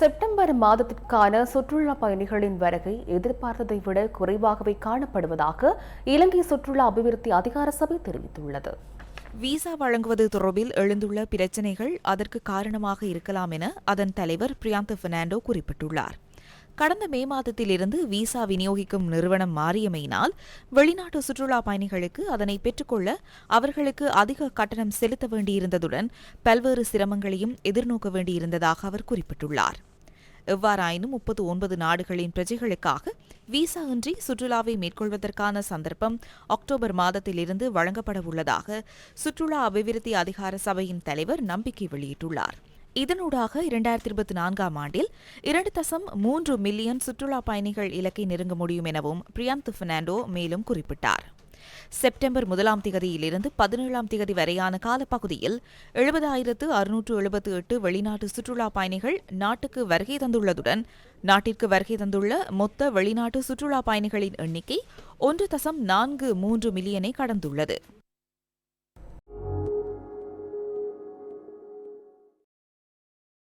September மாதத்திற்கான சுற்றுலா பயணிகளின் வருகை எதிர்பார்த்ததை விட குறைவாகவே காணப்படுவதாக இலங்கை சுற்றுலா அபிவிருத்தி அதிகார சபை தெரிவித்துள்ளது. விசா வழங்குவது தொடர்பில் எழுந்துள்ள பிரச்சினைகள் அதற்கு காரணமாக இருக்கலாம் என அதன் தலைவர் பிரியாந்த பெர்னாண்டோ குறிப்பிட்டுள்ளார். கடந்த மே மாதத்திலிருந்து விசா விநியோகிக்கும் நிறுவனம் மாறியமையினால் வெளிநாட்டு சுற்றுலா பயணிகளுக்கு அதனை பெற்றுக்கொள்ள அவர்களுக்கு அதிக கட்டணம் செலுத்த வேண்டியிருந்ததுடன் பல்வேறு சிரமங்களையும் எதிர்நோக்க வேண்டியிருந்ததாக அவர் குறிப்பிட்டுள்ளார். எவ்வாறாயினும் முப்பத்து ஒன்பது நாடுகளின் பிரஜைகளுக்காக விசா இன்றி சுற்றுலாவை மேற்கொள்வதற்கான சந்தர்ப்பம் அக்டோபர் மாதத்திலிருந்து வழங்கப்பட உள்ளதாக சுற்றுலா அபிவிருத்தி அதிகார சபையின் தலைவர் நம்பிக்கை வெளியிட்டுள்ளார். இதனூடாக இரண்டாயிரத்தி இருபத்தி நான்காம் ஆண்டில் இரண்டு தசம் மூன்று மில்லியன் சுற்றுலா பயணிகள் இலக்கை நெருங்க முடியும் எனவும் பிரியாந்த் பெர்னாண்டோ மேலும் குறிப்பிட்டார். செப்டம்பர் முதலாம் திகதியிலிருந்து பதினேழாம் திகதி வரையான காலப்பகுதியில் எழுபதாயிரத்து அறுநூற்று எழுபத்து எட்டு வெளிநாட்டு சுற்றுலா பயணிகள் நாட்டுக்கு வருகை தந்துள்ளதுடன் நாட்டிற்கு வருகை தந்துள்ள மொத்த வெளிநாட்டு சுற்றுலா பயணிகளின் எண்ணிக்கை ஒன்று தசம் நான்கு மூன்று மில்லியனை கடந்துள்ளது.